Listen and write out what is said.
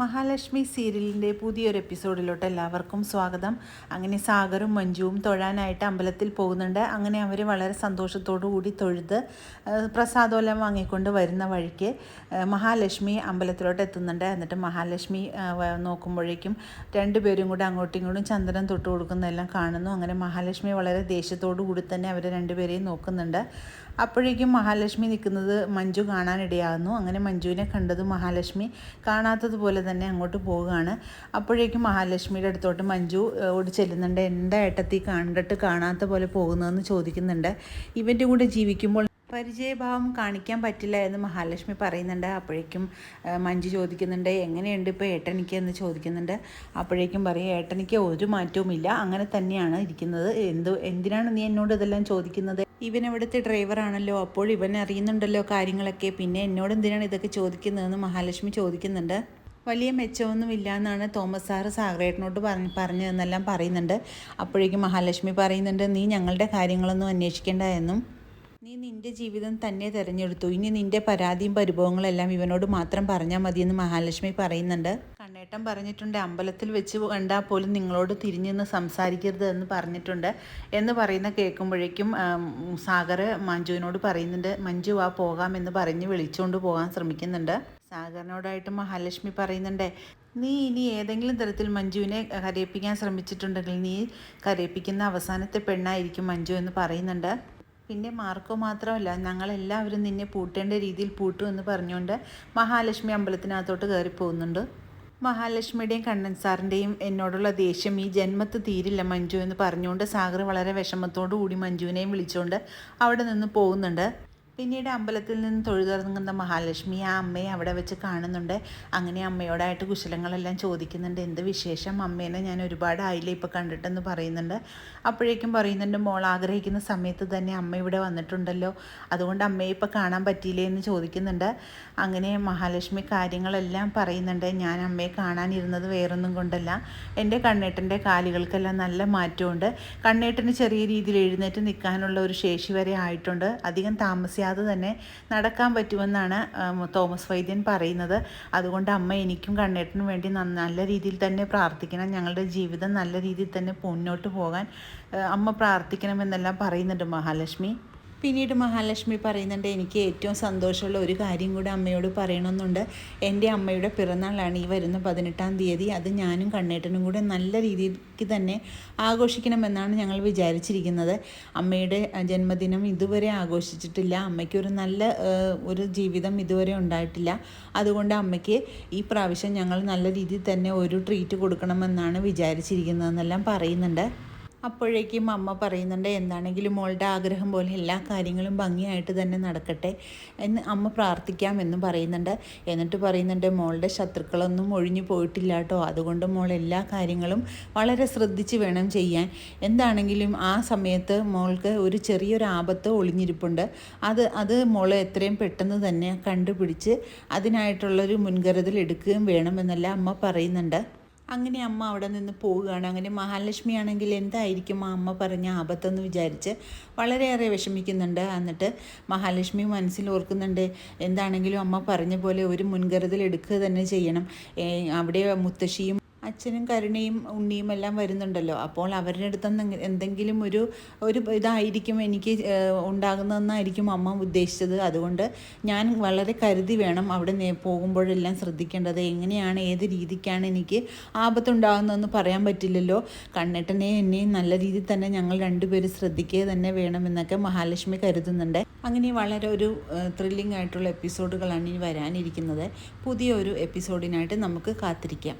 മഹാലക്ഷ്മി സീരിയലിന്റെ പുതിയൊരു എപ്പിസോഡിലോട്ട് എല്ലാവർക്കും സ്വാഗതം. അങ്ങനെ സാഗറും മഞ്ജുവും തൊഴാനായിട്ട് അമ്പലത്തിൽ പോകുന്നുണ്ട്. അങ്ങനെ അവർ വളരെ സന്തോഷത്തോടു കൂടി തൊഴുത് പ്രസാദോലം വാങ്ങിക്കൊണ്ട് വരുന്ന വഴിക്ക് മഹാലക്ഷ്മി അമ്പലത്തിലോട്ട് എത്തുന്നുണ്ട്. എന്നിട്ട് മഹാലക്ഷ്മി നോക്കുമ്പോഴേക്കും രണ്ടുപേരും കൂടെ അങ്ങോട്ടും ഇങ്ങോട്ടും ചന്ദനം തൊട്ട് കൊടുക്കുന്നതെല്ലാം കാണുന്നു. അങ്ങനെ മഹാലക്ഷ്മി വളരെ ദേഷ്യത്തോടു കൂടി തന്നെ അവർ രണ്ടുപേരെയും നോക്കുന്നുണ്ട്. അപ്പോഴേക്കും മഹാലക്ഷ്മി നിൽക്കുന്നത് മഞ്ജു കാണാനിടയാകുന്നു. അങ്ങനെ മഞ്ജുവിനെ കണ്ടത് മഹാലക്ഷ്മി കാണാത്തതുപോലെ തന്നെ അങ്ങോട്ട് പോവുകയാണ്. അപ്പോഴേക്കും മഹാലക്ഷ്മിയുടെ അടുത്തോട്ട് മഞ്ജു ഓടി ചെല്ലുന്നുണ്ട്. എന്താ ഏട്ടത്തി കണ്ടിട്ട് കാണാത്ത പോലെ പോകുന്നതെന്ന് ചോദിക്കുന്നുണ്ട്. ഇവന്റെ കൂടെ ജീവിക്കുമ്പോൾ പരിചയഭാവം കാണിക്കാൻ പറ്റില്ല എന്ന് മഹാലക്ഷ്മി പറയുന്നുണ്ട്. അപ്പോഴേക്കും മഞ്ജു ചോദിക്കുന്നുണ്ട് എങ്ങനെയുണ്ട് ഇപ്പോൾ ഏട്ടനിക്ക്? എന്ന് ചോദിക്കുന്നുണ്ട്. അപ്പോഴേക്കും പറയും ഏട്ടനിക്ക് ഒരു മാറ്റവുമില്ല അങ്ങനെ തന്നെയാണ് ഇരിക്കുന്നത്. എന്ത് എന്തിനാണ് നീ എന്നോട് ഇതെല്ലാം ചോദിക്കുന്നത്? ഇവൻ ഇവിടുത്തെ ഡ്രൈവറാണല്ലോ അപ്പോൾ ഇവൻ അറിയുന്നുണ്ടല്ലോ കാര്യങ്ങളൊക്കെ. പിന്നെ എന്നോട് എന്തിനാണ് ഇതൊക്കെ ചോദിക്കുന്നതെന്ന് മഹാലക്ഷ്മി ചോദിക്കുന്നുണ്ട്. വലിയ മെച്ചമൊന്നുമില്ല എന്നാണ് തോമസ് സാറ് സാഗ്രേട്ടനോട് പറഞ്ഞ് പറഞ്ഞതെന്നെല്ലാം പറയുന്നുണ്ട്. അപ്പോഴേക്കും മഹാലക്ഷ്മി പറയുന്നുണ്ട് നീ ഞങ്ങളുടെ കാര്യങ്ങളൊന്നും അന്വേഷിക്കേണ്ട എന്നും. നീ നിന്റെ ജീവിതം തന്നെ തിരഞ്ഞെടുത്തു. ഇനി നിന്റെ പരാതിയും പരിഭവങ്ങളെല്ലാം ഇവനോട് മാത്രം പറഞ്ഞാൽ മതിയെന്ന് മഹാലക്ഷ്മി പറയുന്നുണ്ട്. കണ്ണേട്ടൻ പറഞ്ഞിട്ടുണ്ട് അമ്പലത്തിൽ വെച്ച് കണ്ടാൽ പോലും നിങ്ങളോട് തിരിഞ്ഞെന്ന് സംസാരിക്കരുത് എന്ന് പറഞ്ഞിട്ടുണ്ട്. എന്ന് പറയുന്ന കേൾക്കുമ്പോഴേക്കും സാഗർ മഞ്ജുവിനോട് പറയുന്നുണ്ട് മഞ്ജു ആ പോകാമെന്ന് പറഞ്ഞ് വിളിച്ചുകൊണ്ട് പോകാൻ ശ്രമിക്കുന്നുണ്ട്. സാഗറിനോടായിട്ട് മഹാലക്ഷ്മി പറയുന്നുണ്ടേ നീ ഇനി ഏതെങ്കിലും തരത്തിൽ മഞ്ജുവിനെ കരയിപ്പിക്കാൻ ശ്രമിച്ചിട്ടുണ്ടെങ്കിൽ നീ കരയിപ്പിക്കുന്ന അവസാനത്തെ പെണ്ണായിരിക്കും മഞ്ജു എന്ന് പറയുന്നുണ്ട്. പിന്നെ മാർക്കോ മാത്രമല്ല ഞങ്ങളെല്ലാവരും നിന്നെ പൂട്ടേണ്ട രീതിയിൽ പൂട്ടു എന്ന് പറഞ്ഞുകൊണ്ട് മഹാലക്ഷ്മി അമ്പലത്തിനകത്തോട്ട് കയറി പോകുന്നുണ്ട് മഹാലക്ഷ്മിയുടെയും കണ്ണൻ സാറിന്റെയും എന്നോടുള്ള ദേഷ്യം ഈ ജന്മത്ത് തീരില്ല മഞ്ജു എന്ന് പറഞ്ഞുകൊണ്ട് സാഗർ വളരെ വിഷമത്തോടു കൂടി മഞ്ജുവിനെയും വിളിച്ചുകൊണ്ട് അവിടെ നിന്ന് പോകുന്നുണ്ട്. പിന്നീട് അമ്പലത്തിൽ നിന്ന് തൊഴുതിറങ്ങുന്ന മഹാലക്ഷ്മി ആ അമ്മയെ അവിടെ വെച്ച് കാണുന്നുണ്ട്. അങ്ങനെ അമ്മയോടായിട്ട് കുശലങ്ങളെല്ലാം ചോദിക്കുന്നുണ്ട്. എന്ത് വിശേഷം? അമ്മേനെ ഞാൻ ഒരുപാട് ആയില്ല ഇപ്പോൾ കണ്ടിട്ടെന്ന് പറയുന്നുണ്ട്. അപ്പോഴേക്കും പറയുന്നുണ്ട് മോൾ ആഗ്രഹിക്കുന്ന സമയത്ത് തന്നെ അമ്മ ഇവിടെ വന്നിട്ടുണ്ടല്ലോ. അതുകൊണ്ട് അമ്മയെ ഇപ്പോൾ കാണാൻ പറ്റിയില്ലേ എന്ന് ചോദിക്കുന്നുണ്ട്. അങ്ങനെ മഹാലക്ഷ്മി കാര്യങ്ങളെല്ലാം പറയുന്നുണ്ട്. ഞാൻ അമ്മയെ കാണാനിരുന്നത് വേറൊന്നും കൊണ്ടല്ല. എന്റെ കണ്ണേട്ടന്റെ കാലുകൾക്കെല്ലാം നല്ല മാറ്റമുണ്ട്. കണ്ണേട്ടന് ചെറിയ രീതിയിൽ എഴുന്നേറ്റ് നിൽക്കാനുള്ള ഒരു ശേഷി വരെ ആയിട്ടുണ്ട്. അധികം താമസിയാതെ തന്നെ നടക്കാൻ പറ്റുമെന്നാണ് തോമസ് വൈദ്യൻ പറയുന്നത്. അതുകൊണ്ട് അമ്മ എനിക്കും കണ്ണേട്ടനും വേണ്ടി നല്ല രീതിയിൽ തന്നെ പ്രാർത്ഥിക്കണം. ഞങ്ങളുടെ ജീവിതം നല്ല രീതിയിൽ തന്നെ മുന്നോട്ട് പോകാൻ അമ്മ പ്രാർത്ഥിക്കണമെന്നെല്ലാം പറയുന്നുണ്ട് മഹാലക്ഷ്മി. പിന്നീട് മഹാലക്ഷ്മി പറയുന്നുണ്ട് എനിക്ക് ഏറ്റവും സന്തോഷമുള്ള ഒരു കാര്യം കൂടെ അമ്മയോട് പറയണമെന്നുണ്ട്. എന്റെ അമ്മയുടെ പിറന്നാളാണ് ഈ വരുന്ന പതിനെട്ടാം തീയതി. അത് ഞാനും കണ്ണേട്ടനും കൂടെ നല്ല രീതിക്ക് തന്നെ ആഘോഷിക്കണമെന്നാണ് ഞങ്ങൾ വിചാരിച്ചിരിക്കുന്നത്. അമ്മയുടെ ജന്മദിനം ഇതുവരെ ആഘോഷിച്ചിട്ടില്ല. അമ്മയ്ക്കൊരു നല്ല ഒരു ജീവിതം ഇതുവരെ ഉണ്ടായിട്ടില്ല. അതുകൊണ്ട് അമ്മയ്ക്ക് ഈ പ്രാവശ്യം ഞങ്ങൾ നല്ല രീതിയിൽ തന്നെ ഒരു ട്രീറ്റ് കൊടുക്കണമെന്നാണ് വിചാരിച്ചിരിക്കുന്നതെന്നെല്ലാം പറയുന്നുണ്ട്. അപ്പോഴേക്കും അമ്മ പറയുന്നുണ്ട് എന്താണെങ്കിലും മോളുടെ ആഗ്രഹം പോലെ എല്ലാ കാര്യങ്ങളും ഭംഗിയായിട്ട് തന്നെ നടക്കട്ടെ എന്ന് അമ്മ പ്രാർത്ഥിക്കാം എന്ന് പറയുന്നുണ്ട്. എന്നിട്ട് പറയുന്നുണ്ട് മോളുടെ ശത്രുക്കളൊന്നും ഒഴിഞ്ഞു പോയിട്ടില്ല കേട്ടോ. അതുകൊണ്ട് മോൾ എല്ലാ കാര്യങ്ങളും വളരെ ശ്രദ്ധിച്ച് വേണം ചെയ്യാൻ. എന്താണെങ്കിലും ആ സമയത്ത് മോൾക്ക് ഒരു ചെറിയൊരു ആപത്ത് ഒളിഞ്ഞിരിപ്പുണ്ട്. അത് അത് മോൾ എത്രയും പെട്ടെന്ന് തന്നെ കണ്ടുപിടിച്ച് അതിനായിട്ടുള്ളൊരു മുൻകരുതൽ എടുക്കുകയും വേണമെന്നല്ല അമ്മ പറയുന്നുണ്ട്. അങ്ങനെ അമ്മ അവിടെ നിന്ന് പോവുകയാണ്. അങ്ങനെ മഹാലക്ഷ്മി ആണെങ്കിൽ എന്തായിരിക്കും ആ അമ്മ പറഞ്ഞ ആപത്തെന്ന് വിചാരിച്ച് വളരെയേറെ വിഷമിക്കുന്നുണ്ട്. എന്നിട്ട് മഹാലക്ഷ്മി മനസ്സിൽ ഓർക്കുന്നുണ്ട് എന്താണെങ്കിലും അമ്മ പറഞ്ഞ പോലെ ഒരു മുൻകരുതൽ എടുക്കുക തന്നെ ചെയ്യണം. അവിടെ മുത്തശ്ശിയും അച്ഛനും കരുണയും ഉണ്ണിയും എല്ലാം വരുന്നുണ്ടല്ലോ. അപ്പോൾ അവരുടെ അടുത്ത് എന്തെങ്കിലും ഒരു ഒരു ഇതായിരിക്കും എനിക്ക് ഉണ്ടാകുന്നതെന്നായിരിക്കും അമ്മ ഉദ്ദേശിച്ചത്. അതുകൊണ്ട് ഞാൻ വളരെ കരുതി വേണം അവിടെ പോകുമ്പോഴെല്ലാം ശ്രദ്ധിക്കേണ്ടത്. എങ്ങനെയാണ് ഏത് രീതിക്കാണ് എനിക്ക് ആപത്തുണ്ടാകുന്നതെന്ന് പറയാൻ പറ്റില്ലല്ലോ. കണ്ണേട്ടനെ എന്നെയും നല്ല രീതിയിൽ തന്നെ ഞങ്ങൾ രണ്ടുപേരും ശ്രദ്ധിക്കുക തന്നെ വേണമെന്നൊക്കെ മഹാലക്ഷ്മി കരുതുന്നുണ്ട്. അങ്ങനെ വളരെ ഒരു ത്രില്ലിംഗ് ആയിട്ടുള്ള എപ്പിസോഡുകളാണ് ഇനി വരാനിരിക്കുന്നത്. പുതിയൊരു എപ്പിസോഡിനായിട്ട് നമുക്ക് കാത്തിരിക്കാം.